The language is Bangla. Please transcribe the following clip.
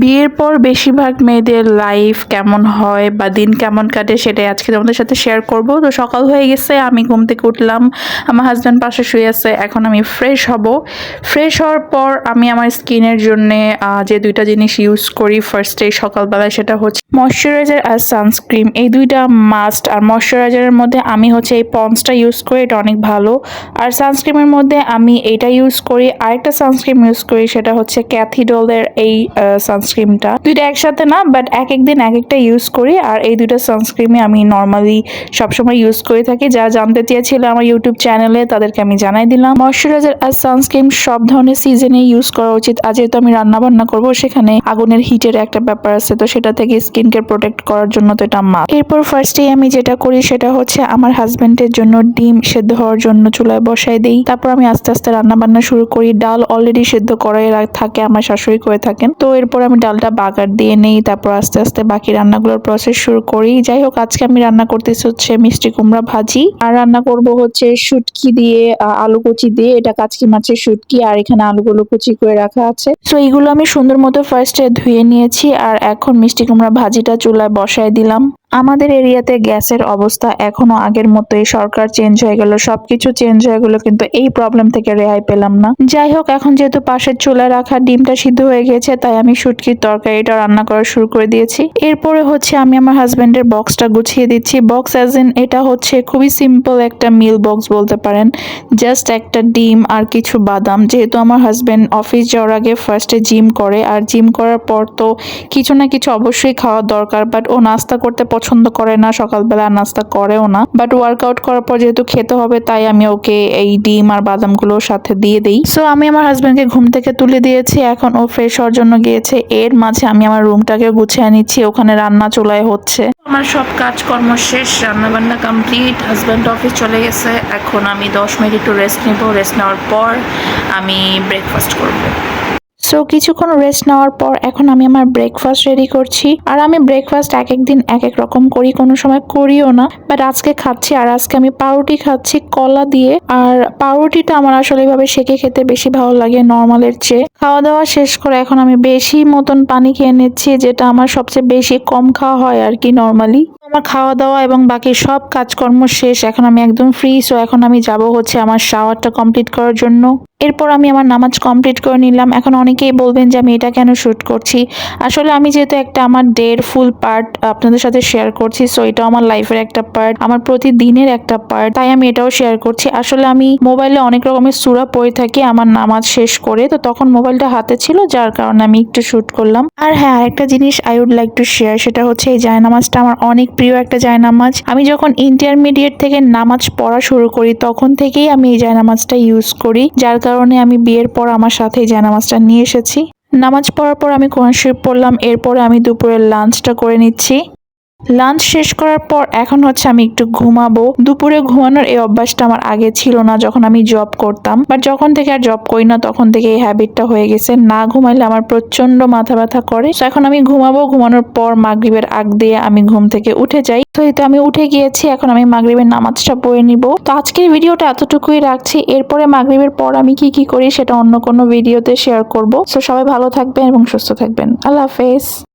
বিয়ের পর বেশিরভাগ মেয়েদের লাইফ কেমন হয় বা দিন কেমন কাটে সেটাই আজকে তোমাদের সাথে শেয়ার করব। তো সকাল হয়ে গেছে, আমি ঘুম থেকে উঠলাম, আমার হাজব্যান্ড পাশে শুয়ে আছে, এখন আমি ফ্রেশ হব। ফ্রেশ হওয়ার পর আমি আমার স্কিনের জন্যে যে দুইটা জিনিস ইউজ করি ফার্স্টে সকালবেলায় সেটা হচ্ছে ময়শ্চারাইজার আর সানস্ক্রিন এই দুইটা মাস্ট আর ময়শ্চারাইজারের মধ্যে আমি হচ্ছে এই পন্সটা ইউজ করি, এটা অনেক ভালো। আর সানস্ক্রিমের মধ্যে আমি এইটা ইউজ করি, আরেকটা সানস্ক্রিম ইউজ করি, সেটা হচ্ছে ক্যাথিডলের এই সানস্ক্রিনটা দুইটা একসাথে না বাট এক এক দিন এক একটা ইউজ করি, আর এই দুইটা সানস্ক্রিমে আমি নর্মালি সবসময় ইউজ করে থাকি। যা জানতে চেয়েছিল আমার ইউটিউব চ্যানেলে তাদেরকে আমি জানাই দিলাম। ময়শ্চারাইজার আর সানস্ক্রিন সব ধরনের সিজনে ইউজ করা উচিত। আজ যেহেতু আমি রান্না বান্না করব, সেখানে আগুনের হিটের একটা ব্যাপার আছে, তো সেটা থেকে স্কিনকে প্রোটেক্ট করার জন্য তো এটা মা এরপর ফার্স্টে আমি যেটা করি সেটা হচ্ছে আমার হাজবেন্ডের জন্য ডিম সেদ্ধ হওয়ার জন্য চুলায় বসাই দিই। তারপর আমি আস্তে আস্তে রান্না বান্না শুরু করি। ডাল অলরেডি সেদ্ধ করাই থাকে, আমার শাশুড়ি করে থাকেন। তো এরপর আমি ডালটা বাগার দিয়ে নেই। তারপর আস্তে আস্তে বাকি রান্নাগুলোর প্রসেস শুরু করি। যাই হোক আজকে আমি রান্না করতেছি হচ্ছে মিষ্টি কুমড়া ভাজি। আর রান্না করব হচ্ছে শুটকি দিয়ে আলু কুচি দিয়ে। এটা কাচকি মাছের শুটকি আর এখানে আলুগুলো কুচি করে রাখা আছে। তো এইগুলো আমি সুন্দর মতো ফার্স্টে ধুয়ে নিয়েছি। আর এখন মিষ্টি কুমড়া ভাজিটা চুলায় বসায় দিলাম। আমাদের এরিয়াতে গ্যাসের অবস্থা এখনও আগের মতোই, সরকার চেঞ্জ হয়ে গেল, সবকিছু চেঞ্জ হয়ে গেল, কিন্তু এই প্রবলেম থেকে রেহাই পেলাম না। যাই হোক, এখন যেহেতু পাশের চুলায় রাখা ডিমটা সিদ্ধ হয়ে গেছে, তাই আমি শুটকির তরকারিটা রান্না করা শুরু করে দিয়েছি। এরপরে হচ্ছে আমি আমার হাজবেন্ডের বক্সটা গুছিয়ে দিচ্ছি। বক্স অ্যাজ ইন এটা হচ্ছে খুবই সিম্পল একটা মিল বক্স বলতে পারেন। জাস্ট একটা ডিম আর কিছু বাদাম। যেহেতু আমার হাজব্যান্ড অফিস যাওয়ার আগে ফার্স্টে জিম করে, আর জিম করার পর তো কিছু না কিছু অবশ্যই খাওয়ার দরকার বাট ও নাস্তা করতে পছন্দ করে না, সকালবেলা নাস্তা করেও না। বাট ওয়ার্কআউট করার পর যেহেতু খেতে হবে, তাই আমি ওকে এই ডিম আর বাদামগুলো সাথে দিয়ে দিই। সো আমি আমার হাজবেন্ডকে ঘুম থেকে তুলে দিয়েছি। এখন ও ফ্রেশ হওয়ার জন্য গিয়েছে। এর মাঝে আমি আমার রুমটাকে গুছিয়ে নিচ্ছি। ওখানে রান্না চুলায় হচ্ছে। আমার সব কাজকর্ম শেষ। রান্না বান্না কমপ্লিট হাজব্যান্ড অফিস চলে গেছে। এখন আমি দশ মিনিট একটু রেস্ট নেব। রেস্ট নেওয়ার পর আমি ব্রেকফাস্ট করব। সো কিছুক্ষণ রেস্ট নেওয়ার পর এখন আমি আমার ব্রেকফাস্ট রেডি করছি। আর আমি ব্রেকফাস্ট এক এক দিন এক এক রকম করি, কোনো সময় করিও না। বাট আজকে খাচ্ছি, আর আজকে আমি পাউরুটি খাচ্ছি কলা দিয়ে। আর পাউরুটিটা আমার আসলে এভাবে সেকে খেতে বেশি ভালো লাগে নর্মালের চেয়ে। খাওয়া দাওয়া শেষ করে এখন আমি বেশি মতন পানি খেয়ে নিচ্ছি, যেটা আমার সবচেয়ে বেশি কম খাওয়া হয় আর কি নর্মালি আমার খাওয়া দাওয়া এবং বাকি সব কাজকর্ম শেষ। এখন আমি একদম ফ্রি সো এখন আমি যাব হচ্ছে আমার শাওয়ারটা কমপ্লিট করার জন্য। এরপর আমি আমার নামাজ কমপ্লিট করে নিলাম। এখন অনেকেই বলবেন যে আমি এটা কেন শ্যুট করছি? আসলে আমি যেহেতু একটা আমার ডের ফুল পার্ট আপনাদের সাথে শেয়ার করছি সো এটাও আমার লাইফের একটা পার্ট আমার প্রতিদিনের একটা পার্ট তাই আমি এটাও শেয়ার করছি। আসলে আমি মোবাইলে অনেক রকমের সুরা পড়ে থাকি আমার নামাজ শেষ করে, তো তখন মোবাইলটা হাতে ছিল, যার কারণে আমি একটু শ্যুট করলাম। আর হ্যাঁ আরেকটা জিনিস I would like to share সেটা হচ্ছে এই জায়নামাজটা আমার অনেক প্রিয় একটা জায়নামাজ, আমি যখন ইন্টারমিডিয়েট থেকে নামাজ পড়া শুরু করি, তখন থেকেই আমি এই জায়নামাজটা ইউজ করি, যার কারণে আমি বিয়ের পর আমার সাথে এই জায়নামাজটা নিয়ে এসেছি। নামাজ পড়ার পর আমি কোরআন শরীফ পড়লাম, এরপরে আমি দুপুরের লাঞ্চটা করে নিচ্ছি। লাঞ্চ শেষ করার পর এখন হচ্ছে আমি একটু ঘুমাবো। দুপুরে ঘুমানোর এই অভ্যাসটা আমার আগে ছিল না যখন আমি জব করতাম। বাট যখন থেকে আর জব করি না, তখন থেকে এই হ্যাবিটটা হয়ে গেছে। না ঘুমাইলে আমার প্রচণ্ড মাথা ব্যথা করে। তো এখন আমি ঘুমাবো। ঘুমানোর পর মাগরিবের আগ দিয়ে আমি ঘুম থেকে উঠে যাই। তো এই তো আমি উঠে গিয়েছি। এখন আমি মাগরিবের নামাজটা পড়ে নিব। তো আজকের ভিডিওটা এতটুকুই রাখছি। এরপরে মাগরিবের পর আমি কি কি করি সেটা অন্য কোনো ভিডিওতে শেয়ার করব। তো সবাই ভালো থাকবেন এবং সুস্থ থাকবেন। আল্লাহ হাফেজ।